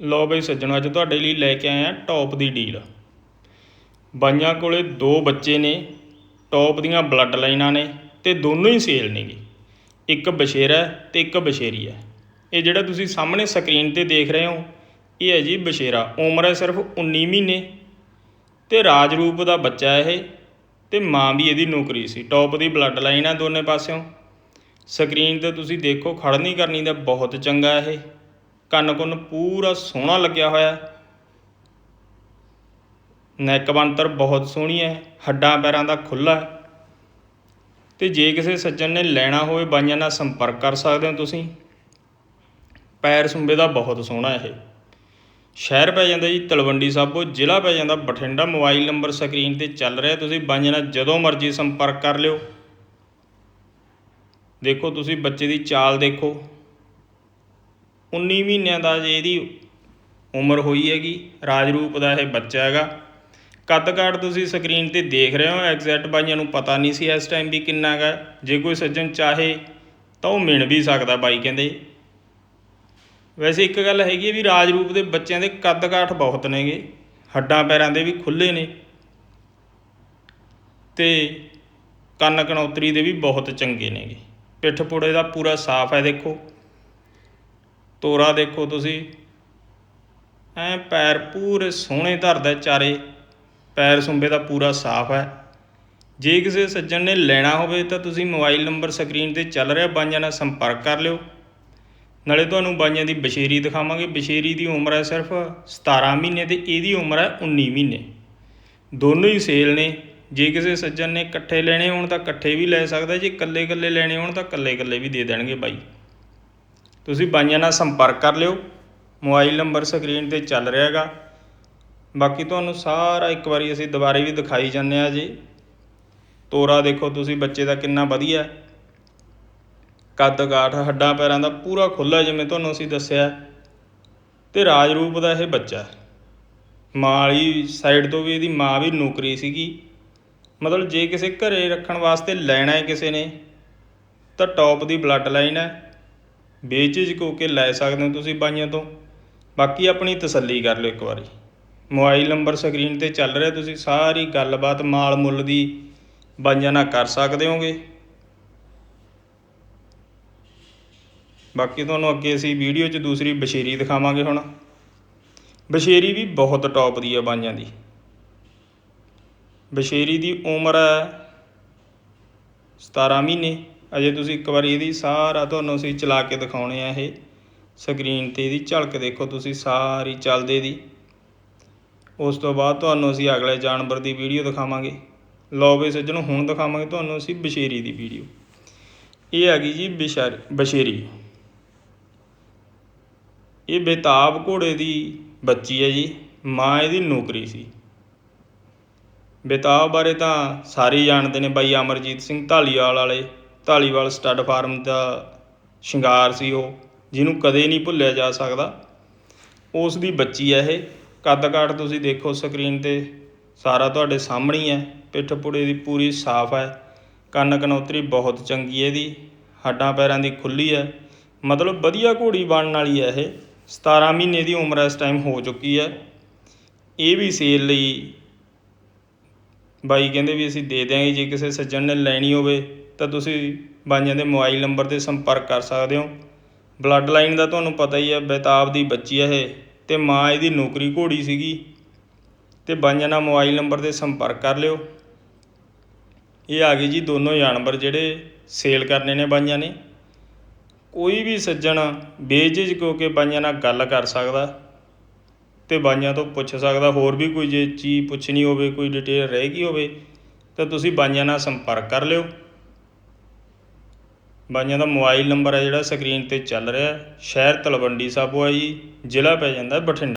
ਲਓ ਬਈ ਸੱਜਣੋ, ਅੱਜ ਤੁਹਾਡੇ ਲਈ ਲੈ ਕੇ ਆਏ ਆ ਟੌਪ ਦੀ ਡੀਲ। ਬਾਈਆਂ ਕੋਲੇ ਦੋ ਬੱਚੇ ਨੇ, ਟੌਪ ਦੀਆਂ ਬਲੱਡ ਲਾਈਨਾਂ ਨੇ ਤੇ ਦੋਨੋਂ ਹੀ ਸੇਲ ਨੇਗੇ। ਇੱਕ ਬਸ਼ੇਰਾ ਹੈ ਤੇ ਇੱਕ ਬਸ਼ੇਰੀ ਹੈ ਇਹ ਜਿਹੜਾ ਤੁਸੀਂ ਸਾਹਮਣੇ ਸਕਰੀਨ ਤੇ ਦੇਖ ਰਹੇ ਹੋ, ਇਹ ਹੈ ਜੀ ਬਸ਼ੇਰਾ। ਉਮਰ ਹੈ ਸਿਰਫ 19 ਮਹੀਨੇ ਤੇ ਰਾਜਰੂਪ ਦਾ ਬੱਚਾ ਇਹ ਤੇ ਮਾਂ ਵੀ ਇਹਦੀ ਨੌਕਰੀ ਸੀ। ਟੌਪ ਦੀ ਬਲੱਡ ਲਾਈਨ ਹੈ ਦੋਨੇ ਪਾਸਿਓਂ। ਸਕਰੀਨ ਤੇ ਤੁਸੀਂ ਦੇਖੋ ਖੜ ਨਹੀਂ ਕਰਨੀ ਦਾ ਬਹੁਤ ਚੰਗਾ ਇਹ। ਕੰਨ ਕੁੰਨ ਪੂਰਾ ਸੋਹਣਾ ਲੱਗਿਆ ਹੋਇਆ ਹੈ। ਨੈਕ ਬੰਤਰ ਬਹੁਤ ਸੋਹਣੀ ਹੈ, ਹੱਡਾਂ ਪੈਰਾਂ ਦਾ ਖੁੱਲਾ ਹੈ। ਤੇ ਜੇ ਕਿਸੇ ਸੱਜਣ ਨੇ ਲੈਣਾ ਹੋਵੇ, ਬਾਈਆਂ ਨਾਲ ਸੰਪਰਕ ਕਰ ਸਕਦੇ ਹੋ ਤੁਸੀਂ। ਪੈਰ ਸੁੰਬੇ ਦਾ ਬਹੁਤ ਸੋਹਣਾ ਇਹ। ਸ਼ਹਿਰ ਪੈ ਜਾਂਦਾ ਜੀ, ਤਲਵੰਡੀ ਸਾਬੋ, ਜ਼ਿਲ੍ਹਾ ਪੈ ਜਾਂਦਾ, ਬਠਿੰਡਾ ਮੋਬਾਈਲ ਨੰਬਰ ਸਕਰੀਨ ਤੇ ਚੱਲ ਰਿਹਾ ਤੁਸੀਂ ਬਾਈਆਂ ਨਾਲ ਜਦੋਂ ਮਰਜ਼ੀ ਸੰਪਰਕ ਕਰ ਲਿਓ। ਦੇਖੋ ਤੁਸੀਂ ਬੱਚੇ ਦੀ ਚਾਲ ਦੇਖੋ। 19 ਮਹੀਨਿਆਂ ਦਾ ਜੇ ਇਹਦੀ ਉਮਰ ਹੋਈ ਹੈਗੀ, ਰਾਜਰੂਪ ਦਾ ਇਹ ਬੱਚਾ ਹੈਗਾ। ਕੱਦ ਕਾਠ ਤੁਸੀਂ ਸਕਰੀਨ ਤੇ ਦੇਖ ਰਹੇ ਹੋ ਐਗਜ਼ੈਕਟ ਬਾਈਆਂ ਨੂੰ ਪਤਾ ਨਹੀਂ ਸੀ ਇਸ ਟਾਈਮ ਵੀ ਕਿੰਨਾ ਹੈਗਾ ਜੇ ਕੋਈ ਸੱਜਣ ਚਾਹੇ ਤਾਂ ਉਹ ਮਿਣ ਵੀ ਸਕਦਾ ਬਾਈ ਕਹਿੰਦੇ। ਵੈਸੇ ਇੱਕ ਗੱਲ ਹੈਗੀ ਹੈ ਵੀ ਰਾਜਰੂਪ ਦੇ ਬੱਚਿਆਂ ਦੇ ਕੱਦ ਕਾਠ ਬਹੁਤ ਨੇਗੇ, ਹੱਡਾਂ ਪੈਰਾਂ ਦੇ ਵੀ ਖੁੱਲੇ ਨੇ। ਤੇ ਕੰਨ ਕਨੌਤਰੀ ਦੇ ਵੀ ਬਹੁਤ ਚੰਗੇ ਨੇਗੇ। ਪਿੱਠ ਪੁੜੇ ਦਾ ਪੂਰਾ ਸਾਫ਼ ਹੈ ਦੇਖੋ। ਤੋਰਾ ਦੇਖੋ ਤੁਸੀਂ। ਐ ਪੈਰ ਪੂਰੇ ਸੋਹਣੇ ਧਰਦਾ ਚਾਰੇ। ਪੈਰ ਸੁੰਬੇ ਦਾ ਪੂਰਾ ਸਾਫ਼ ਹੈ। ਜੇ ਕਿਸੇ ਸੱਜਣ ਨੇ ਲੈਣਾ ਹੋਵੇ ਤਾਂ ਤੁਸੀਂ ਮੋਬਾਈਲ ਨੰਬਰ ਸਕਰੀਨ ਤੇ ਚੱਲ ਰਿਹਾ ਬਾਈਆਂ ਨਾਲ ਸੰਪਰਕ ਕਰ ਲਿਓ। ਨਾਲੇ ਤੁਹਾਨੂੰ ਬਾਈਆਂ ਦੀ ਬਸ਼ੇਰੀ ਦਿਖਾਵਾਂਗੇ। ਬਸ਼ੇਰੀ ਦੀ ਉਮਰ ਹੈ ਸਿਰਫ 17 ਮਹੀਨੇ ਤੇ ਇਹਦੀ ਉਮਰ ਹੈ 19 ਮਹੀਨੇ। ਦੋਨੋਂ ਹੀ ਸੇਲ ਨੇ। ਜੇ ਕਿਸੇ ਸੱਜਣ ਨੇ ਇਕੱਠੇ ਲੈਣੇ ਹੋਣ ਤਾਂ ਇਕੱਠੇ ਵੀ ਲੈ ਸਕਦਾ। ਜੇ ਇਕੱਲੇ ਇਕੱਲੇ ਲੈਣੇ ਹੋਣ ਤਾਂ ਇਕੱਲੇ ਇਕੱਲੇ ਵੀ ਦੇ ਦੇਣਗੇ ਬਾਈ। ਤੁਸੀਂ ਬਾਈਆਂ ਨਾਲ ਸੰਪਰਕ ਕਰ ਲਿਓ। ਮੋਬਾਈਲ ਨੰਬਰ ਸਕਰੀਨ ਤੇ ਚੱਲ ਰਿਹਾ ਹੈਗਾ ਬਾਕੀ ਤੁਹਾਨੂੰ ਸਾਰਾ ਇੱਕ ਵਾਰੀ ਅਸੀਂ ਦੁਬਾਰੇ ਵੀ ਦਿਖਾਈ ਜਾਂਦੇ ਆ ਜੀ। ਤੋਰਾ ਦੇਖੋ ਤੁਸੀਂ ਬੱਚੇ ਦਾ ਕਿੰਨਾ ਵਧੀਆ ਕੱਦ ਕਾਠ ਹੱਡਾਂ ਪੈਰਾਂ ਦਾ ਪੂਰਾ ਖੁੱਲਾ ਜਿਵੇਂ ਤੁਹਾਨੂੰ ਅਸੀਂ ਦੱਸਿਆ ਤੇ ਰਾਜਰੂਪ ਦਾ ਇਹ ਬੱਚਾ ਹੈ। ਮਾਂ ਵਾਲੀ ਸਾਈਡ ਤੋਂ ਵੀ ਇਹਦੀ ਮਾਂ ਵੀ ਨੌਕਰੀ ਸੀਗੀ। ਮਤਲਬ ਜੇ ਕਿਸੇ ਘਰੇ ਰੱਖਣ ਵਾਸਤੇ ਲੈਣਾ ਹੈ ਕਿਸੇ ਨੇ, ਤਾਂ ਟੌਪ ਦੀ ਬਲੱਡ ਲਾਈਨ ਹੈ। ਬੇਝਿਜਕ ਹੋ ਕੇ ਲੈ ਸਕਦੇ ਹੋ ਤੁਸੀਂ ਬਾਈਆਂ ਤੋਂ। ਬਾਕੀ ਆਪਣੀ ਤਸੱਲੀ ਕਰ ਲਿਓ ਇੱਕ ਵਾਰੀ। ਮੋਬਾਈਲ ਨੰਬਰ ਸਕਰੀਨ ਤੇ ਚੱਲ ਰਿਹਾ ਤੁਸੀਂ, ਸਾਰੀ ਗੱਲਬਾਤ ਮਾਲ ਮੁੱਲ ਦੀ ਬਾਈਆਂ ਨਾਲ ਕਰ ਸਕਦੇ ਹੋਗੇ। ਬਾਕੀ ਤੁਹਾਨੂੰ ਅੱਗੇ ਅਸੀਂ ਵੀਡੀਓ 'ਚ ਦੂਸਰੀ ਬਸ਼ੇਰੀ ਦਿਖਾਵਾਂਗੇ ਹੁਣ। ਬਸ਼ੇਰੀ ਵੀ ਬਹੁਤ ਟੌਪ ਦੀ ਹੈ ਬਾਈਆਂ ਦੀ। ਬਸ਼ੇਰੀ ਦੀ ਉਮਰ ਹੈ 17 ਮਹੀਨੇ। ਅਜੇ ਤੁਸੀਂ ਇੱਕ ਵਾਰੀ ਇਹਦੀ ਸਾਰਾ ਤੁਹਾਨੂੰ ਅਸੀਂ ਚਲਾ ਕੇ ਦਿਖਾਉਣੇ ਆ ਇਹ ਸਕਰੀਨ ਤੇ ਇਹਦੀ ਝਲਕ ਦੇਖੋ ਤੁਸੀਂ ਸਾਰੀ ਚੱਲਦੇ ਦੀ ਉਸ ਤੋਂ ਬਾਅਦ ਤੁਹਾਨੂੰ ਅਸੀਂ ਅਗਲੇ ਜਾਨਵਰ ਦੀ ਵੀਡੀਓ ਦਿਖਾਵਾਂਗੇ। ਲਓ ਵੀ ਸੱਜਣੋ, ਹੁਣ ਦਿਖਾਵਾਂਗੇ ਤੁਹਾਨੂੰ ਅਸੀਂ ਬਸ਼ੇਰੀ ਦੀ ਵੀਡੀਓ। ਇਹ ਹੈਗੀ ਜੀ ਬਿਸ਼ਰ, ਬਸ਼ੇਰੀ। ਇਹ ਬੇਤਾਬ ਘੋੜੇ ਦੀ ਬੱਚੀ ਹੈ ਜੀ, ਮਾਂ ਇਹਦੀ ਨੌਕਰੀ ਸੀ। ਬੇਤਾਬ ਬਾਰੇ ਤਾਂ ਸਾਰੇ ਜਾਣਦੇ ਨੇ ਬਾਈ ਅਮਰਜੀਤ ਸਿੰਘ ਢਾਲੀਵਾਲ ਵਾਲੇ। ਢਾਲੀਵਾਲ ਸਟੱਡ ਫਾਰਮ ਦਾ ਸ਼ਿੰਗਾਰ ਸੀ ਉਹ, ਜਿਹਨੂੰ ਕਦੇ ਨਹੀਂ ਭੁੱਲਿਆ ਜਾ ਸਕਦਾ। ਉਸ ਦੀ ਬੱਚੀ ਹੈ ਇਹ। ਕੱਦ ਕਾਠ ਤੁਸੀਂ ਦੇਖੋ ਸਕਰੀਨ ਤੇ, ਸਾਰਾ ਤੁਹਾਡੇ ਸਾਹਮਣੇ ਹੀ ਹੈ। ਪਿੱਠ ਪੁੜੇ ਦੀ ਪੂਰੀ ਸਾਫ਼ ਹੈ। ਕੰਨ ਕਨੌਤਰੀ ਬਹੁਤ ਚੰਗੀ ਹੈ ਇਹਦੀ। ਹੱਡਾਂ ਪੈਰਾਂ ਦੀ ਖੁੱਲੀ ਹੈ। ਮਤਲਬ ਵਧੀਆ ਘੋੜੀ ਬਣਨ ਵਾਲੀ ਹੈ ਇਹ। 17 ਮਹੀਨੇ ਦੀ ਉਮਰ ਇਸ ਟਾਈਮ ਹੋ ਚੁੱਕੀ ਹੈ। ਇਹ ਵੀ ਸੇਲ ਲਈ ਬਾਈ ਕਹਿੰਦੇ ਵੀ ਅਸੀਂ ਦੇ ਦਿਆਂਗੇ। ਜੇ ਕਿਸੇ ਸੱਜਣ ਨੇ ਲੈਣੀ ਹੋਵੇ ਤਾਂ ਤੁਸੀਂ ਬਾਈਆਂ ਦੇ ਮੋਬਾਈਲ ਨੰਬਰ ਤੇ ਸੰਪਰਕ ਕਰ ਸਕਦੇ ਹੋ। ਬਲੱਡ ਲਾਈਨ ਦਾ ਤੁਹਾਨੂੰ ਪਤਾ ਹੀ ਹੈ, ਬੇਤਾਬ ਦੀ ਬੱਚੀ ਹੈ ਇਹ ਅਤੇ ਮਾਂ ਇਹਦੀ ਨੌਕਰੀ ਘੋੜੀ ਸੀਗੀ ਅਤੇ ਬਾਈਆਂ ਨਾਲ ਮੋਬਾਈਲ ਨੰਬਰ ਤੇ ਸੰਪਰਕ ਕਰ ਲਿਓ। ਇਹ ਆ ਗਏ ਜੀ ਦੋਨੋਂ ਜਾਨਵਰ ਜਿਹੜੇ ਸੇਲ ਕਰਨੇ ਨੇ ਬਾਈਆਂ ਨੇ। ਕੋਈ ਵੀ ਸੱਜਣ ਬੇਝਿਜਕ ਹੋ ਕੇ ਬਾਈਆਂ ਨਾਲ ਗੱਲ ਕਰ ਸਕਦਾ ਤੇ ਬਾਈਆਂ ਤੋਂ ਪੁੱਛ ਸਕਦਾ, ਹੋਰ ਵੀ ਕੋਈ ਜੇ ਚੀਜ਼ ਪੁੱਛਣੀ ਹੋਵੇ, ਕੋਈ ਡਿਟੇਲ ਰਹਿ ਗਈ ਹੋਵੇ ਤਾਂ ਤੁਸੀਂ ਬਾਈਆਂ ਨਾਲ ਸੰਪਰਕ ਕਰ ਲਿਓ। ਬਾਈਆਂ ਦਾ ਮੋਬਾਈਲ ਨੰਬਰ ਹੈ ਜਿਹੜਾ ਸਕਰੀਨ ਤੇ ਚੱਲ ਰਿਹਾ। ਸ਼ਹਿਰ ਤਲਵੰਡੀ ਸਾਬੋ ਹੈ ਜੀ, ਜ਼ਿਲ੍ਹਾ ਪੈ ਜਾਂਦਾ ਬਠਿੰਡਾ।